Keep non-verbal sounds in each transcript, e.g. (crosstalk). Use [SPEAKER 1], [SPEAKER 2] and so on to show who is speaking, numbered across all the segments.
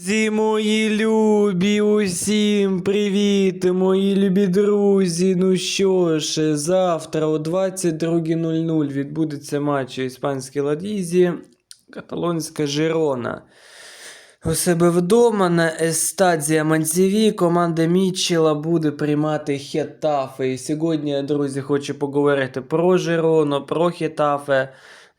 [SPEAKER 1] Зі мої любі, усім привіт, мої любі друзі. Ну що ж, завтра о 22.00 відбудеться матч іспанській ладізі, каталонська Жирона. У себе вдома на естадія Манзіві команда Мітчела буде приймати Хетафе. І сьогодні, друзі, хочу поговорити про Жирону, про Хетафе.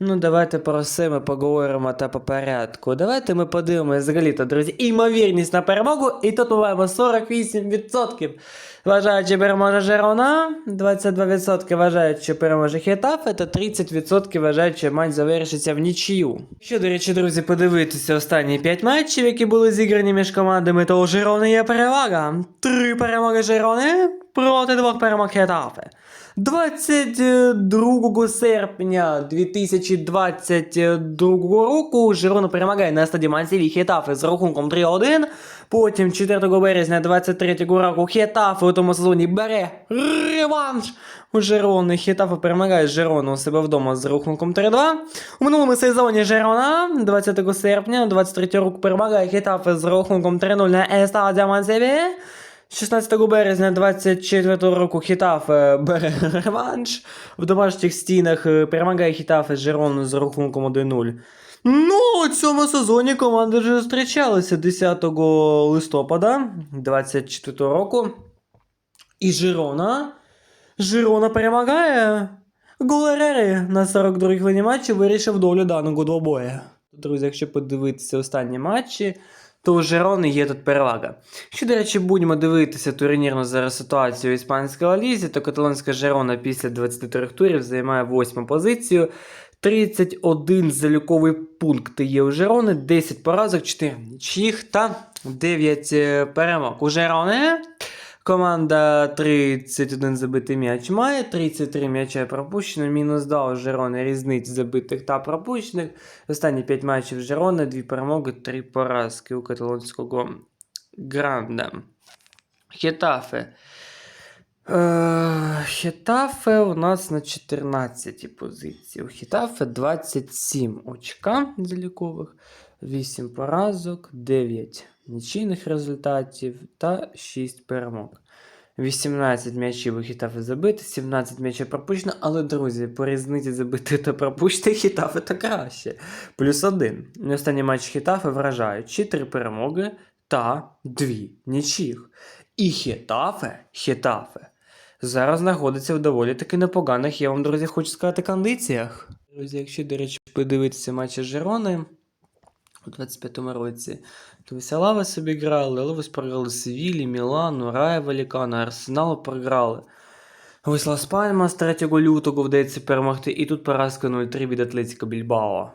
[SPEAKER 1] Ну, давайте про все ми поговоримо та по порядку. Давайте ми подивимося взагалі-то, друзі, імовірність на перемогу, і тут ми маємо 48%. Вважають, що переможе Жерона, 22% вважають, що переможе Хетафе, та 30% вважають, що матч завершиться в нічию. Що, до речі, друзі, подивитися останні 5 матчів, які були зіграні між командами, то у Жерони є перевага. Три перемоги Жерони проти двох перемог Хетафе. 22 серпня 2022 року Жирона перемагає на стадії Мансіві Хетафе з рахунком 3-1. Потім 4 березня 23 року Хетафе у тому сезоні бере реванш у Жирони. Хетафе перемагає Жирону у себе вдома з рахунком 3-2. У минулому сезоні Жирона 20 серпня 23 року перемагає Хетафе з рахунком 3-0 на Естадія Мансіві. 16 березня 24 року Хітафе бере реванш. В домашніх стінах е, перемагає Хітафе з Жерону з рахунком 1-0. Ну, у цьому сезоні команди вже зустрічалися 10 листопада 24 року. І Жирона. Жирона перемагає. Голерери на 42-й хвилині матчу вирішив долю даного двобоя. Друзі, якщо подивитися останні матчі, то у Жерони є тут перевага. Якщо, до речі, будемо дивитися турнірну зараз ситуацію у іспанській лізі, то каталонська Жерона після 23 турів займає восьму позицію. 31 заліковий пункт є у Жерони, 10 поразок, 4 нічих та 9 е, перемог. У Жерони команда 31 забитий м'яч має, 33 м'яча пропущено, мінус 2 у Жерони різниць забитих та пропущених. Останні 5 матчів Жерони, 2 перемоги, 3 поразки у каталонського Гранда. Хетафе. Е, Хетафе у нас на 14 позиції. У Хетафе 27 очка залікових, 8 поразок, 9 нічийних результатів та 6 перемог. 18 м'ячів у забити, 17 м'ячів пропущено, але, друзі, по різниці забити та пропущити (laughs) Хітафе то краще. Плюс один. І Останній матч Хітафе вражають 4 перемоги та 2 нічих. І Хітафе, Хітафе, зараз знаходиться в доволі таки непоганих, я вам, друзі, хочу сказати, кондиціях. Друзі, якщо, до речі, подивитися матчі Жерони у 25-му році, то Веселави собі грали, але ось програли Севілі, Мілану, Рая Валікана, Арсеналу програли. Ось Лас Пальмас 3 лютого вдається перемогти, і тут поразка 0-3 від Атлетіка Більбао.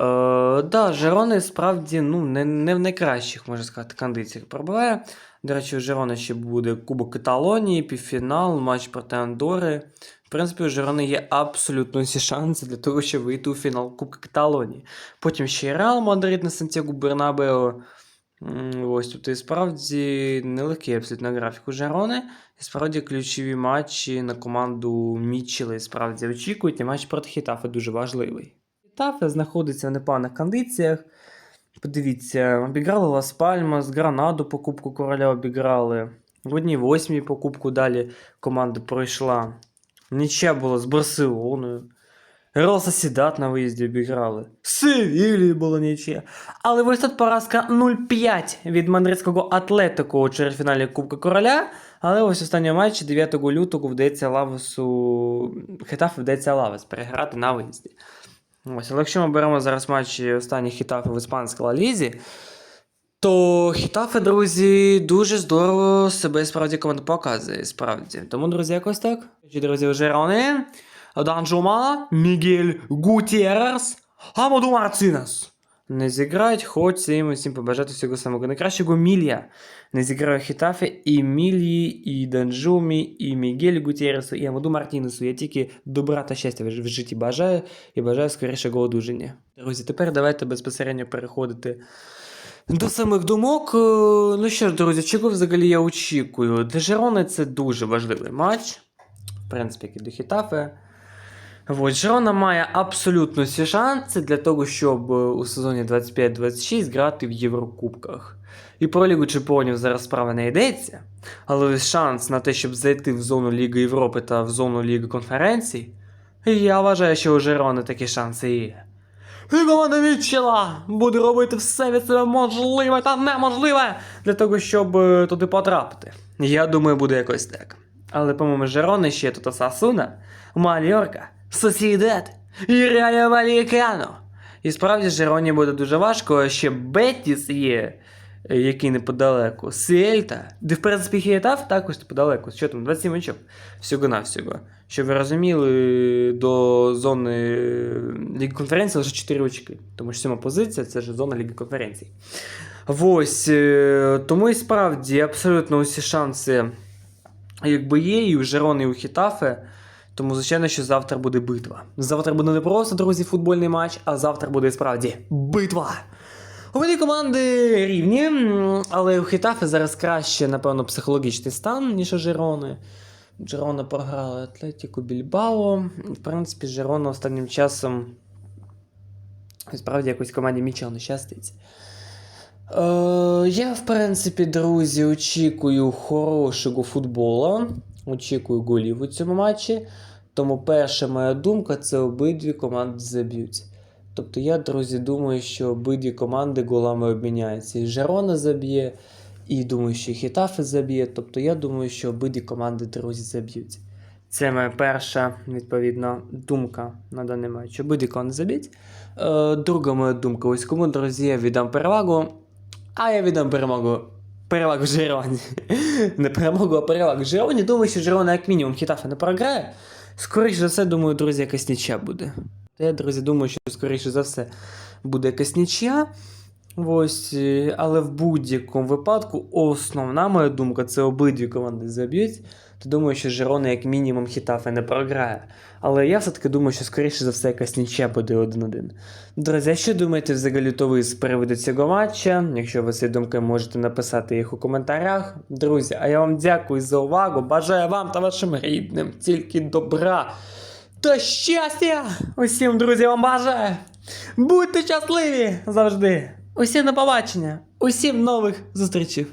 [SPEAKER 1] Е, да, Жерони справді ну, не, не в найкращих, можна сказати, кондиціях пробиває. До речі, у Жерони ще буде Кубок Каталонії, півфінал, матч проти Андори. В принципі, у Жерони є абсолютно всі шанси для того, щоб вийти у фінал Кубка Каталонії. Потім ще й Реал Мадрид на Сантьяго Бернабео. Ось, тобто, і справді нелегкий абсолютно графік у Жерони. І справді ключові матчі на команду Мітчела і справді очікують. І матч проти Хітафи дуже важливий. Хітафе знаходиться в непоганих кондиціях. Подивіться, обіграли Лас Пальмас, Гранаду по Кубку Короля обіграли. В одній восьмій по Кубку далі команда пройшла. Нічия була з Барселоною. Реал Сосідат на виїзді обіграли. Севілії була нічия. Але ось тут поразка 0-5 від мадридського Атлетико у чвертьфіналі Кубка Короля. Але ось останній матч 9 лютого вдається Лавесу. Хетафу вдається Лавес переграти на виїзді. Ось, але якщо ми беремо зараз матчі останніх Хітафи в іспанській лалізі, то Хітафи, друзі, дуже здорово себе справді команда показує, справді. Тому, друзі, якось так. Друзі, вже Дан Данжума, Мігель Гутєрес, Амаду Марцинес. Не зіграють, хочеться їм усім побажати всього самого найкращого Мілія. Не зіграє Хітафе і Мілії, і Данжумі, і Мігель Гутєресу, і Амаду Мартінесу. Я тільки добра та щастя в в житті бажаю і бажаю скорішого одужання. Друзі, тепер давайте безпосередньо переходити до самих думок. Е, Ну що ж, друзі, чого взагалі я очікую? Для Жерони це дуже важливий матч. В принципі, як і до Хітафе. От, Жирона має абсолютно всі шанси для того, щоб е, у сезоні 25-26 грати в Єврокубках. І про Лігу Чемпіонів зараз справа не йдеться, але шанс на те, щоб зайти в зону Ліги Європи та в зону Ліги конференцій, я вважаю, що у Жирони такі шанси є. І команда Мітчела буде робити все від себе можливе та неможливе для того, щоб е, туди потрапити. Я думаю, буде якось так. Але помимо Жерони ще тут Осасуна, Мальорка, Сосідет і Реаля Валікано. І справді Жероні буде дуже важко, а ще Бетіс є, е, який неподалеку, Сельта, де в принципі Хієтав також неподалеку. Що там, 27 очок всього-навсього. Щоб ви розуміли, до зони е, Ліги конференції лише 4 очки. Тому що сьома позиція це ж зона Ліги конференцій. Ось, е, тому і справді абсолютно усі шанси якби є, і у Жерони, і у Хітафе. Тому, звичайно, що завтра буде битва. Завтра буде не просто, друзі, футбольний матч, а завтра буде справді битва. Обидві команди рівні, але у Хітафе зараз краще, напевно, психологічний стан, ніж у Жерони. Жерона програла Атлетіку Більбао. В принципі, Жерона останнім часом справді якось команді Мічел не щастить. Е, я, в принципі, друзі, очікую хорошого футболу. Очікую голів у цьому матчі. Тому перша моя думка це обидві команди заб'ють. Тобто я, друзі, думаю, що обидві команди голами обміняються. І Жерона заб'є, і думаю, що і Хітафе заб'є. Тобто я думаю, що обидві команди, друзі, заб'ють. Це моя перша, відповідно, думка на даний матч. Обидві команди заб'ють. Е, друга моя думка, ось кому, друзі, я віддам перевагу. А я віддам перемогу. Перевагу Жероні. Не перемогу, а перевагу Жироні. Думаю, що Жирона як мінімум Хітафа не програє. Скоріше за все, думаю, друзі, якась нічия буде. Я, друзі, думаю, що скоріше за все буде якась нічия. Ось, е, але в будь-якому випадку основна моя думка це обидві команди заб'ють. То думаю, що Жерона як мінімум Хітафе не програє. Але я все-таки думаю, що скоріше за все якась нічия буде 1-1. Друзі, а що думаєте взагалі то ви з приводу цього матча? Якщо ви свої думки можете написати їх у коментарях. Друзі, а я вам дякую за увагу. Бажаю вам та вашим рідним тільки добра та щастя! Усім, друзі, вам бажаю! Будьте щасливі завжди! Усім на побачення! Усім нових зустрічей!